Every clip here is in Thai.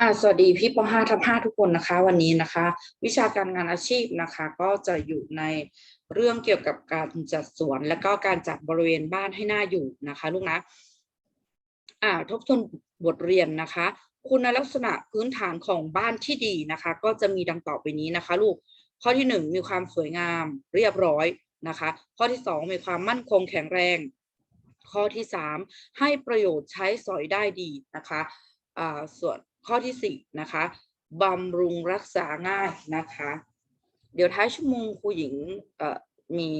อ่าสวัสดีพี่ป .5 ทับ5ทุกคนนะคะ วันนี้นะคะ วิชาการงานอาชีพนะคะ ก็จะอยู่ในเรื่องเกี่ยวกับการจัดสวน และก็การจัดบริเวณบ้านให้น่าอยู่นะคะ ลูกนะอ่าทบทวนบทเรียนนะคะ คุณลักษณะพื้นฐานของบ้านที่ดีนะคะ ก็จะมีดังต่อไปนี้นะคะ ลูกข้อที่หนึ่งมีความสวยงามเรียบร้อยนะคะ ข้อที่สองมีความมั่นคงแข็งแรง ข้อที่สามให้ประโยชน์ใช้สอยได้ดีนะคะอ่าส่วน ข้อที่ 4 นะคะบำรุงรักษาง่ายนะคะ เดี๋ยวท้ายชั่วโมงครูหญิงเอ่อมี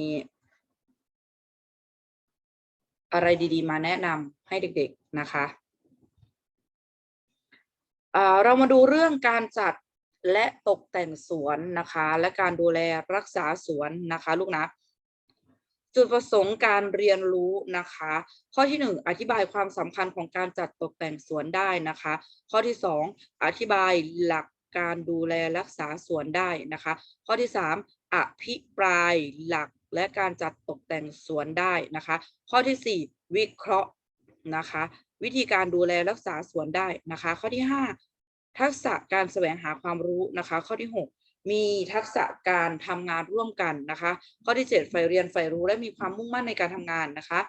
อะไรดีๆ มาแนะนำให้เด็กๆนะคะเเรามาดูเรื่องการจัดและตกแต่งสวนนะคะ และการดูแลรักษาสวนนะคะ ลูกนะ จุดประสงค์การเรียนรู้นะคะ ข้อที่หนึ่งอธิบายความสำคัญของการจัดตกแต่งสวนได้นะคะ ข้อที่สองอธิบายหลักการดูแลรักษาสวนได้นะคะ ข้อที่สามอภิปรายหลักและการจัดตกแต่งสวนได้นะคะ ข้อที่สี่วิเคราะห์นะคะ วิธีการดูแลรักษาสวนได้นะคะ ข้อที่ห้าทักษะการแสวงหาความรู้นะคะ ข้อที่หก มีทักษะการทำงานร่วมกันนะคะ ข้อที่7ใฝ่เรียนใฝ่รู้และมีความมุ่งมั่นในการทำงานนะคะ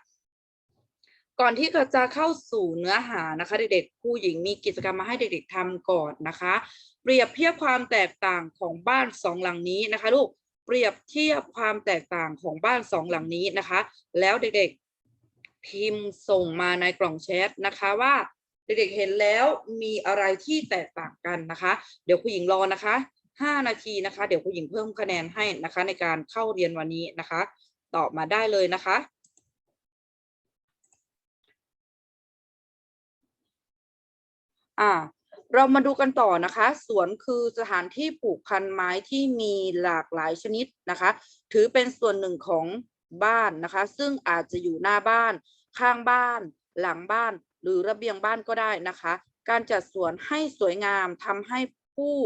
ก่อนที่จะเข้าสู่เนื้อหานะคะ เด็กๆผู้หญิงมีกิจกรรมมาให้เด็กๆทำก่อนนะคะ เปรียบเทียบความแตกต่างของบ้านสองหลังนี้นะคะลูกเปรียบเทียบความแตกต่างของบ้านสองหลังนี้นะคะ แล้วเด็กๆพิมพ์ส่งมาในกล่องแชทนะคะว่าเด็กๆเห็นแล้วมีอะไรที่แตกต่างกันนะคะ เดี๋ยวผู้หญิงรอนะคะ ห้านาทีนะคะ เดี๋ยวผู้หญิงเพิ่มคะแนนให้นะคะ ในการเข้าเรียนวันนี้นะคะ ตอบมาได้เลยนะคะอ่าเรามาดูกันต่อนะคะ สวนคือสถานที่ปลูกพันธุ์ไม้ที่มีหลากหลายชนิดนะคะ ถือเป็นส่วนหนึ่งของบ้านนะคะ ซึ่งอาจจะอยู่หน้าบ้าน ข้างบ้าน หลังบ้าน หรือระเบียงบ้านก็ได้นะคะ การจัดสวนให้สวยงามทำให้ผู้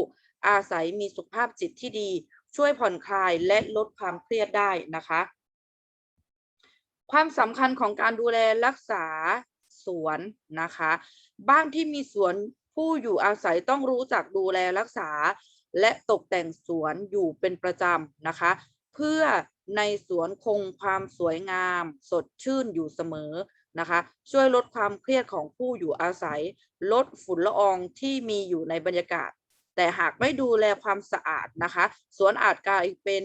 อาศัยมีสุขภาพจิตที่ดี ช่วยผ่อนคลายและลดความเครียดได้นะคะ ความสำคัญของการดูแลรักษาสวนนะคะ บ้านที่มีสวนผู้อยู่อาศัยต้องรู้จักดูแลรักษา และตกแต่งสวนอยู่เป็นประจำนะคะ เพื่อในสวนคงความสวยงาม สดชื่นอยู่เสมอนะคะ ช่วยลดความเครียดของผู้อยู่อาศัย ลดฝุ่นละอองที่มีอยู่ในบรรยากาศ แต่หากไม่ดูแลความสะอาดนะคะสวนอาจกลายเป็น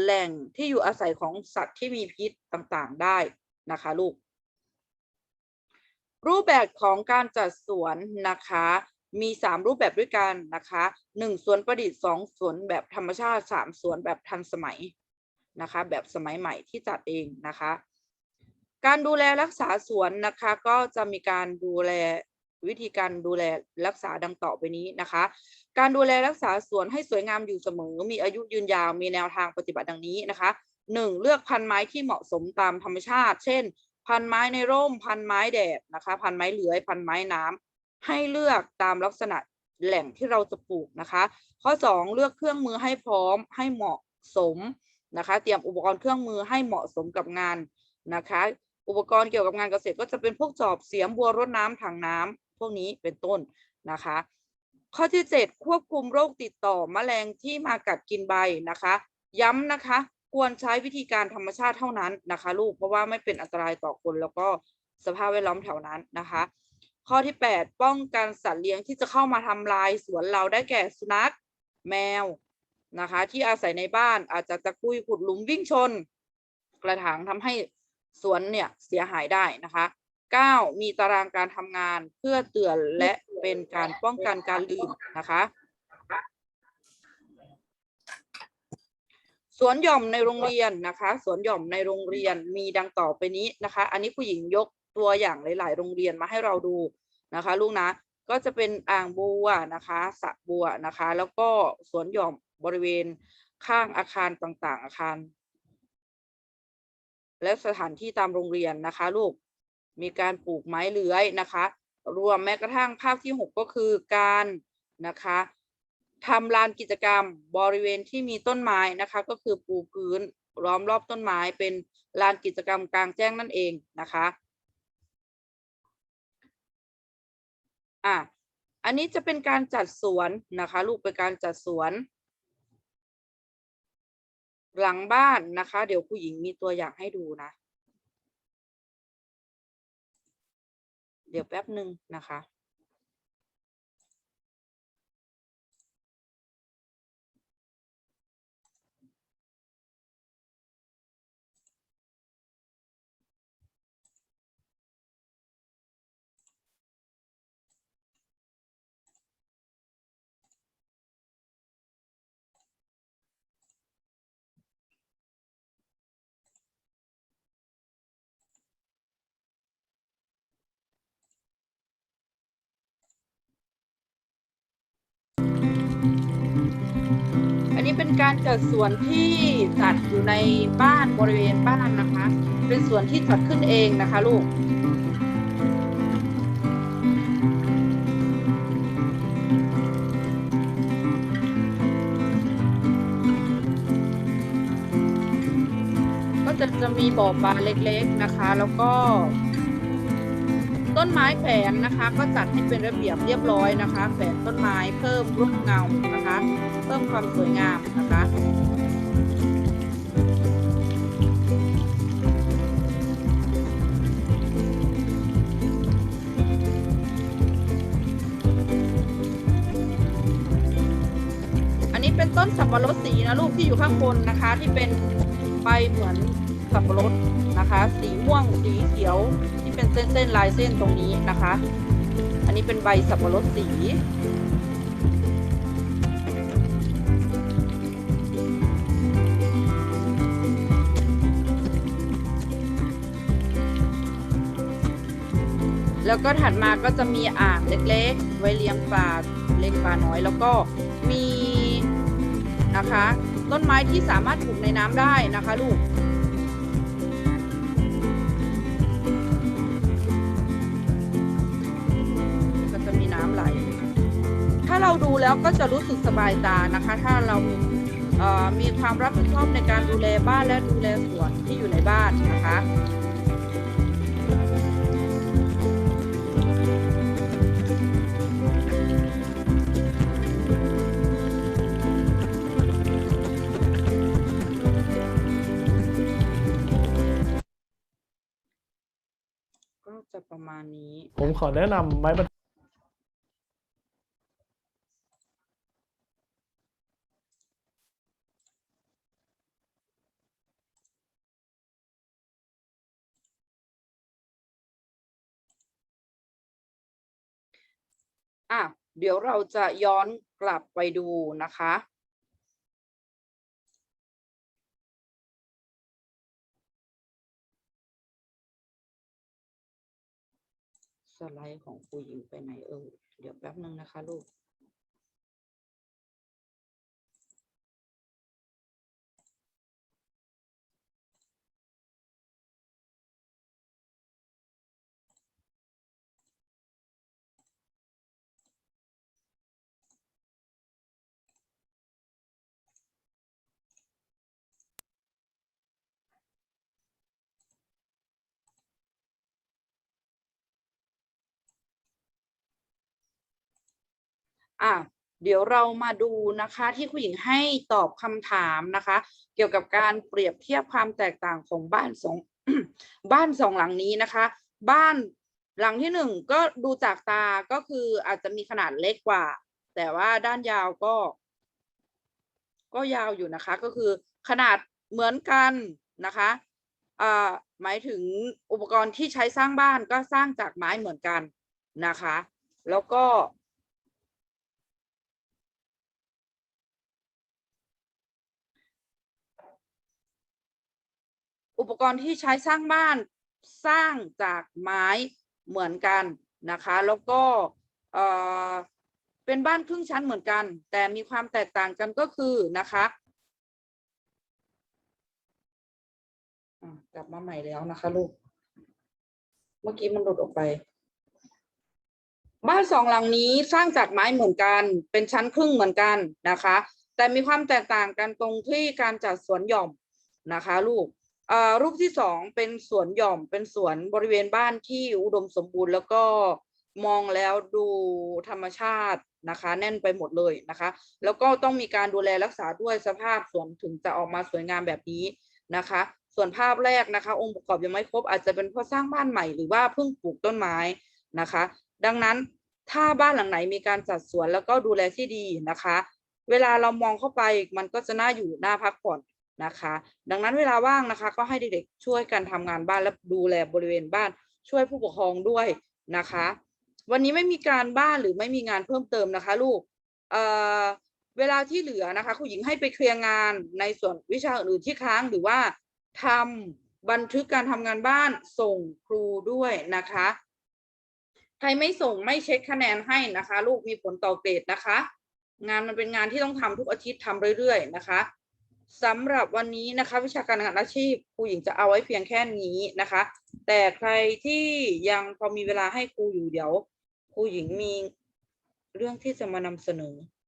แหล่งที่อยู่อาศัยของสัตว์ที่มีพิษต่างๆได้นะคะลูก รูปแบบของการจัดสวนนะคะมี 3 รูปแบบด้วยกันนะคะ1สวนประดิษฐ์2สวนแบบธรรมชาติ 3สวนแบบทันสมัยนะคะ แบบสมัยใหม่ที่จัดเองนะคะ การดูแลรักษาสวนนะคะก็จะมีการดูแล วิธีการดูแลรักษาดังต่อไปนี้นะคะ การดูแลรักษาสวนให้สวยงามอยู่เสมอ มีอายุยืนยาว มีแนวทางปฏิบัติดังนี้นะคะ 1. เลือกพันไม้ที่เหมาะสมตามธรรมชาติ เช่น พันไม้ในร่ม พันไม้แดดนะคะ พันไม้เลื้อย พันไม้น้ำให้เลือกตามลักษณะแหล่งที่เราจะปลูกนะคะ ข้อ 2 เลือกเครื่องมือให้พร้อมให้เหมาะสมนะคะ เตรียมอุปกรณ์เครื่องมือให้เหมาะสมกับงานนะคะ อุปกรณ์เกี่ยวกับงานเกษตรก็จะเป็นพวกจอบเสียมบัวรดน้ำถังน้ำพวกนี้เป็นต้นนะคะ ข้อที่ 7 ควบคุมโรคติดต่อแมลงที่มากัดกินใบนะคะ ย้ำนะคะควรใช้วิธีการธรรมชาติเท่านั้นนะคะ ลูกเพราะว่าไม่เป็นอันตรายต่อคนแล้วก็สภาพแวดล้อมแถวนั้นนะคะ ข้อที่ 8 ป้องกันสัตว์เลี้ยงที่จะเข้ามาทำลายสวนเราได้แก่สุนัขแมวนะคะ ที่อาศัยในบ้านอาจจะตะกุยขุดหลุมวิ่งชน กระถางทำให้สวนเนี่ยเสียหายได้นะคะ 9. มีตารางการทำงานเพื่อเตือนและเป็นการป้องกันการลืมนะคะ สวนหย่อมในโรงเรียนนะคะ สวนหย่อมในโรงเรียนมีดังต่อไปนี้นะคะ อันนี้ผู้หญิงยกตัวอย่างหลาย ๆ โรงเรียนมาให้เราดูนะคะ ลูกนะ ก็จะเป็นอ่างบัวนะคะสระบัวนะคะ แล้วก็สวนหย่อมบริเวณข้างอาคารต่าง ๆ อาคารและสถานที่ตามโรงเรียนนะคะ ลูก มีการปลูกไม้เลื้อยนะคะ รวมแม้กระทั่งภาพที่ 6 ก็คือการนะคะทำลานกิจกรรมบริเวณที่มีต้นไม้นะคะ ก็คือปูพื้นล้อมรอบต้นไม้เป็นลานกิจกรรมกลางแจ้งนั่นเองนะคะอะอันนี้จะเป็นการจัดสวนนะคะ ลูกเป็นการจัดสวน หลังบ้านนะคะ เดี๋ยวผู้หญิงมีตัวอย่างให้ดูนะ เดี๋ยวแป๊บหนึ่งนะคะ อันนี้เการจัดสวนที่จัดอยู่ในบ้านบริเวณบ้านนะคะ เป็นสวนที่จัดขึ้นเองนะคะลูกก็จะจะมีบ่อปลาเล็กๆนะคะ แล้วก็ ต้นไม้แฝนนะคะ ก็จัดให้เป็นระเบียบเรียบร้อยนะคะแฝนต้นไม้เพิ่มรูปเงานะคะ เพิ่มความสวยงามนะคะอันนี้เป็นต้นสับปะรดสีนะลูกที่อยู่ข้างบนนะคะ ที่เป็นใบเหมือนสับปะรดนะคะ สีม่วงสีเขียวที่เป็นเส้นเส้นๆลายเส้นตรงนี้นะคะ อันนี้เป็นใบสับปะรดสี แล้วก็ถัดมาก็จะมีอ่างเล็กๆ ไว้เลี้ยงปลาเล็กปลาน้อย แล้วก็มีนะคะ ต้นไม้ที่สามารถปลูกในน้ำได้นะคะลูกก็จะมีน้ำไหล ถ้าเราดูแล้วก็จะรู้สึกสบายตานะคะ ถ้าเรามีความรับผิดชอบในการดูแลบ้านและดูแลสวนที่อยู่ในบ้านนะคะ มาณนี้ ผมขอแนะนำไม้บรรอะเดี๋ยวเราจะย้อนกลับไปดูนะคะ สไลด์ของครูหญิงไปไหนเออ เดี๋ยวแป๊บนึงนะคะลูก อะเดี๋ยวเรามาดูนะคะที่ผู้หญิงให้ตอบคำถามนะคะ เกี่ยวกับการเปรียบเทียบความแตกต่างของบ้านสองบ้านสองหลังนี้นะคะ บ้านหลังที่หนึ่งก็ดูจากตาก็คืออาจจะมีขนาดเล็กกว่า แต่ว่าด้านยาวก็ ก็ยาวอยู่นะคะ ก็คือขนาดเหมือนกันนะคะอ่าหมายถึงอุปกรณ์ที่ใช้สร้างบ้านก็สร้างจากไม้เหมือนกันนะคะ แล้วก็ อุปกรณ์ที่ใช้สร้างบ้านสร้างจากไม้เหมือนกันนะคะ แล้วก็เป็นบ้านครึ่งชั้นเหมือนกัน แต่มีความแตกต่างกันก็คือนะคะกลับมาใหม่แล้วนะคะลูก เมื่อกี้มันหลุดออกไป บ้านสองหลังนี้สร้างจากไม้เหมือนกัน เป็นชั้นครึ่งเหมือนกันนะคะ แต่มีความแตกต่างกันตรงที่การจัดสวนหย่อมนะคะ ลูก รูปที่สองเป็นสวนหย่อมเป็นสวนบริเวณบ้านที่อุดมสมบูรณ์แล้วก็มองแล้วดูธรรมชาตินะคะ แน่นไปหมดเลยนะคะ แล้วก็ต้องมีการดูแลรักษาด้วยสภาพสวนถึงจะออกมาสวยงามแบบนี้นะคะ ส่วนภาพแรกนะคะ องค์ประกอบยังไม่ครบอาจจะเป็นเพราะสร้างบ้านใหม่หรือว่าเพิ่งปลูกต้นไม้นะคะ ดังนั้นถ้าบ้านหลังไหนมีการจัดสวนแล้วก็ดูแลที่ดีนะคะ เวลาเรามองเข้าไปมันก็จะน่าอยู่น่าพักผ่อน นะคะ ดังนั้นเวลาว่างนะคะ ก็ให้เด็กๆช่วยกันทำงานบ้านและดูแลบริเวณบ้านช่วยผู้ปกครองด้วยนะคะ วันนี้ไม่มีการบ้านหรือไม่มีงานเพิ่มเติมนะคะลูกเอ่อเวลาที่เหลือนะคะครูหญิงให้ไปเคลียร์งานในส่วนวิชาอื่นๆที่ค้างหรือว่าทำบันทึกการทำงานบ้านส่งครูด้วยนะคะ ใครไม่ส่งไม่เช็คคะแนนให้นะคะ ลูกมีผลต่อเกรดนะคะ งานมันเป็นงานที่ต้องทำทุกอาทิตย์ทำเรื่อยๆนะคะ สำหรับวันนี้นะคะวิชาการงานอาชีพครูหญิงจะเอาไว้เพียงแค่นี้นะคะ แต่ใครที่ยังพอมีเวลาให้ครูอยู่เดี๋ยวครูหญิงมีเรื่องที่จะมานำเสนอ